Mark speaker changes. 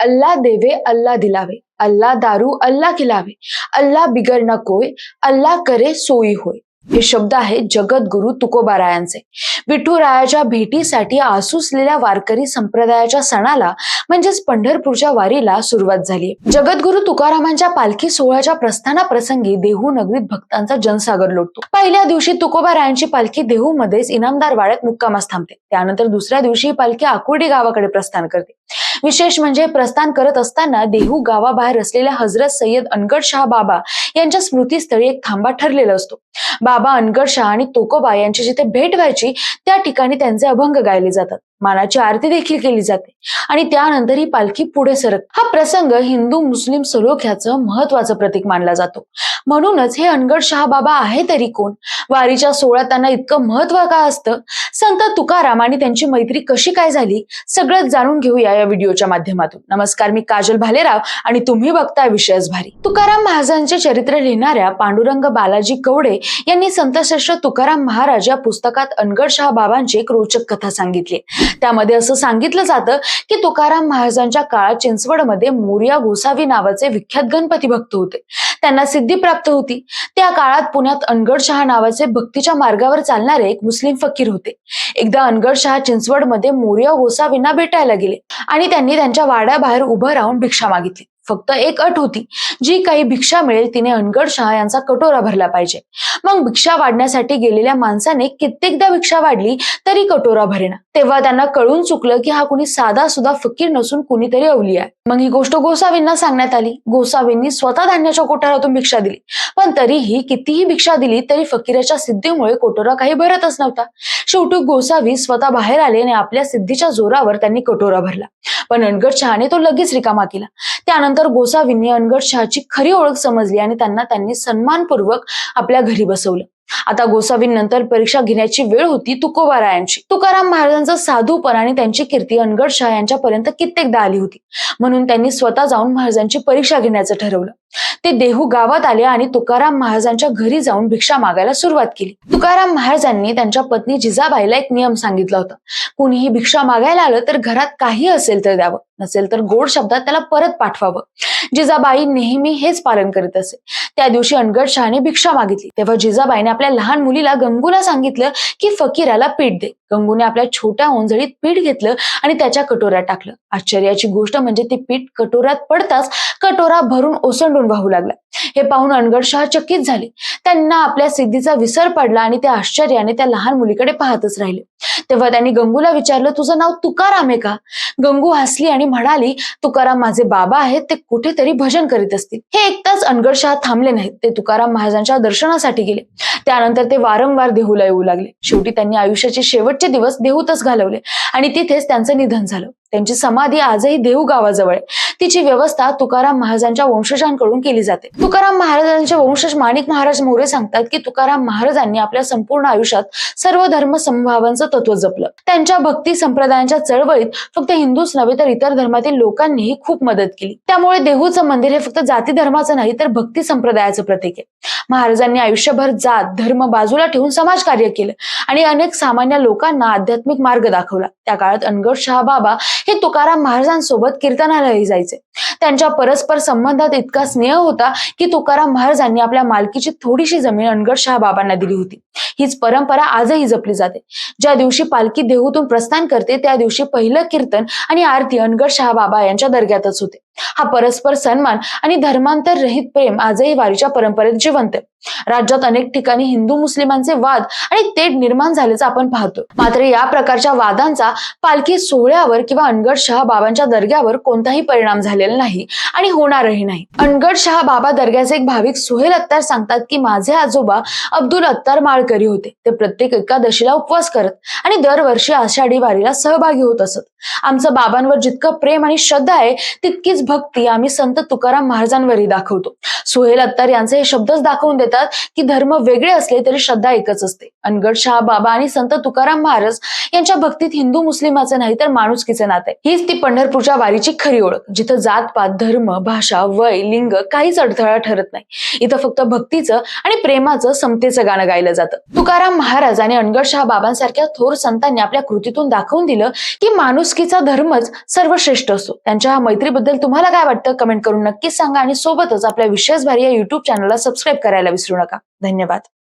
Speaker 1: अल्ला देवे अल्ला दिलावे. अल्ला दारू अल्ला खिलावे अल्ला बिगर न कोय अल्ला करे सोयी होय. हे शब्द आहेत जगद्गुरु तुकोबारायांचे. विठुरायाच्या भेटीसाठी आसुसलेल्या वारकरी संप्रदायाच्या सणाला म्हणजेच पंढरपूरच्या वारीला सुरुवात झाली. जगद्गुरु तुकारामांच्या पालखी सोहळ्याच्या प्रस्थानाप्रसंगी देहू नगरीत भक्तांचा जनसागर लोटतो. पहिल्या दिवशी तुकोबारायांची पालखी देहूमध्येच इनामदार वाड्यात मुक्कामास थांबते. त्यानंतर दुसऱ्या दिवशी ही पालखी आकुर्डी गावाकडे प्रस्थान करते. विशेष म्हणजे प्रस्थान करत असताना देहू गावाबाहेर असलेल्या हजरत सय्यद अनगड शहा बाबा यांच्या स्मृतीस्थळी एक थांबा ठरलेला असतो. बाबा अनगड शहा आणि तोकोबा यांची जिथे भेट व्हायची त्या ठिकाणी त्यांचे अभंग गायले जातात. मानाची आरती देखील केली जाते. आणि त्यानंतर ही पालखी पुढे सरक. हा प्रसंग हिंदू मुस्लिम सलोख्याचं महत्वाचं प्रतीक मानला जातो. म्हणूनच हे अनगड शहा बाबा आहे तरी कोण? वारीच्या सोहळ्यात त्यांना इतकं महत्त्व का असतं? संत तुकाराम आणि त्यांची मैत्री कशी काय झाली? सगळं जाणून घेऊया या व्हिडिओच्या माध्यमातून. नमस्कार मी काजल भालेराव आणि तुम्ही बघताय विषयच भारी. तुकाराम महाराजांचे चरित्र लिहिणाऱ्या पांडुरंग बालाजी कवडे यांनी संतश्रेष्ठ तुकाराम महाराज या पुस्तकात अनगड शहा बाबांची एक रोचक कथा सांगितली त्यामध्ये असं सांगितलं जातं की तुकाराम महाराजांच्या काळात चिंचवडमध्ये मोरिया गोसावी नावाचे विख्यात गणपती भक्त होते. त्यांना सिद्धी प्राप्त होती. त्या काळात पुण्यात अनगड शहा नावाचे भक्तीच्या मार्गावर चालणारे एक मुस्लिम फकीर होते. एकदा अनगड शहा चिंचवडमध्ये मोरिया गोसावींना भेटायला गेले आणि त्यांनी त्यांच्या वाड्याबाहेर उभं राहून भिक्षा मागितली. फक्त एक अट होती जी काही भिक्षा मिळेल तिने अनगड शहा यांचा कटोरा भरला पाहिजे. मग भिक्षा वाढण्यासाठी गेलेल्या माणसाने कित्येकदा भिक्षा वाढली तरी कटोरा भरेना. तेव्हा त्यांना कळून चुकलं की हा कुणी साधा सुद्धा फकीर नसून कुणीतरी अवली आहे. मग ही गोष्ट गोसावींना सांगण्यात आली. गोसावींनी स्वतः धान्याच्या कोठारातून भिक्षा दिली. पण तरीही कितीही भिक्षा दिली तरी फकीराच्या सिद्धीमुळे कोटोरा काही भरतच नव्हता. शेवटी गोसावी स्वतः बाहेर आले आणि आपल्या सिद्धीच्या जोरावर त्यांनी कटोरा भरला. पण अनगड शहाने तो लगेच रिकामा केला. त्यानंतर गोसावींनी अनगड शहाची खरी ओळख समजली आणि त्यांना त्यांनी सन्मानपूर्वक आपल्या घरी बसवलं. आता गोसावींनंतर परीक्षा घेण्याची वेळ होती तुकोबारायांची. तुकाराम महाराजांचा साधूपण आणि त्यांची कीर्ती अनगड शहा यांच्यापर्यंत कित्येकदा आली होती. म्हणून त्यांनी स्वतः जाऊन महाराजांची परीक्षा घेण्याचं ठरवलं. ते देहू गावात आले आणि तुकाराम महाराजांच्या घरी जाऊन भिक्षा मागायला सुरुवात केली. तुकाराम महाराजांनी त्यांच्या पत्नी जिजाबाईला एक नियम सांगितला होता. कुणीही भिक्षा मागायला आलं तर घरात काही असेल तर द्यावं नसेल तर गोड शब्दात त्याला परत पाठवावं. जिजाबाई नेहमी हेच पालन करीत असे. त्या दिवशी अनगड शहाने भिक्षा मागितली. तेव्हा जिजाबाईने आपल्या लहान मुलीला गंगूला सांगितलं की फकीराला पीठ दे. गंगूने आपल्या छोट्या ओंजळीत पीठ घेतलं आणि त्याच्या कटोऱ्यात टाकलं. आश्चर्याची गोष्ट म्हणजे ते पीठ कटोऱ्यात पडताच कटोरा भरून ओसंडून वाहू लागला. हे पाहून अनगड चकित झाले. त्यांना आपल्या सिद्धीचा विसर पडला आणि त्या आश्चर्याने त्या लहान मुलीकडे पाहतच राहिले. तेव्हा त्यांनी गंगूला विचारलं तुझं नाव तुकाराम आहे का? गंगू हसली आणि म्हणाली तुकाराम माझे बाबा आहेत ते कुठेतरी भजन करीत असतील. हे एकटाच अनगड थांबले नाहीत. ते तुकाराम महाराजांच्या दर्शनासाठी गेले. त्यानंतर ते वारंवार देहूला येऊ लागले. शेवटी त्यांनी आयुष्याचे शेवटचे दिवस देहूतच घालवले आणि तिथेच त्यांचं निधन झालं. त्यांची समाधी आजही देहू गावाजवळ आहे. तिची व्यवस्था तुकाराम महाराजांच्या वंशजांकडून केली जाते. तुकाराम महाराजांचे वंशज माणिक महाराज मोरे सांगतात की तुकाराम महाराजांनी आपल्या संपूर्ण आयुष्यात सर्व धर्म समभावांचं तत्व जपलं. त्यांच्या भक्ती संप्रदायांच्या चळवळीत फक्त हिंदूच नव्हे तर इतर धर्मातील लोकांनीही खूप मदत केली. त्यामुळे देहूचं मंदिर हे फक्त जाती धर्माचं नाही तर भक्ती संप्रदायाचं प्रतीक आहे. महाराजांनी आयुष्यभर जात धर्म बाजूला ठेवून समाजकार्य केलं आणि अनेक सामान्य लोकांना आध्यात्मिक मार्ग दाखवला. त्या काळात अनगड शहा बाबा हे तुकाराम महाराजांसोबत कीर्तनालाही जायचे. त्यांच्या परस्पर संबंधात इतका स्नेह होता की तुकाराम महाराजांनी आपल्या मालकीची थोडीशी जमीन अनगड शहा बाबांना दिली होती. हीच परंपरा आजही जपली जाते. ज्या दिवशी पालखी देहूतून प्रस्थान करते त्या दिवशी पहिलं कीर्तन आणि आरती अनगड शहा बाबा यांच्या दर्ग्यातच होते. हा परस्पर सन्मान आणि धर्मांतर रहित प्रेम आजही वारीच्या परंपरेत जिवंत आहे. राज्यात अनेक ठिकाणी हिंदू मुस्लिमांचे वाद आणि तेढ निर्माण झाल्याचं आपण पाहतो. मात्र या प्रकारच्या वादांचा पालखी सोहळ्यावर किंवा अनगड शहा बाबांच्या दर्ग्यावर कोणताही परिणाम झालेला नाही आणि होणारही नाही. अनगड शहा बाबा दर्ग्याचे एक भाविक सोहेल अत्तार सांगतात की माझे आजोबा अब्दुल अत्तार माळकरी होते. ते प्रत्येक एकादशीला उपवास करत आणि दरवर्षी आषाढी वारीला सहभागी होत असत. आमचं बाबांवर जितकं प्रेम आणि श्रद्धा आहे तितकीच भक्ती आम्ही संत तुकाराम महाराजांवरही दाखवतो. सोहेल अत्तार यांचे हे शब्दच दाखवून देतात की धर्म वेगळे असले तरी श्रद्धा एकच असते. अनगड शहा बाबा आणि संत तुकाराम महाराज यांच्या भक्तीत हिंदू मुस्लिमाचं नाही तर माणुसकीचे नाते. हीच ती पंढरपूरच्या वारीची खरी ओळख जिथं जातपात धर्म भाषा वय लिंग काहीच अडथळा ठरत नाही. इथं फक्त भक्तीचं आणि प्रेमाचं समतेचं गाणं गायलं जातं. तुकाराम महाराज आणि अनगड शहा बाबांसारख्या थोर संतांनी आपल्या कृतीतून दाखवून दिलं की माणुसकीचा धर्मच सर्वश्रेष्ठ असतो त्यांच्या मैत्रीबद्दल मैत्रीबद्दल तुम्हाला काय वाटतं कमेंट करून नक्कीच सांगा आणि सोबतच आपल्या विशेष भारी या युट्यूब चॅनलला सबस्क्राईब करायला विसरू नका. धन्यवाद.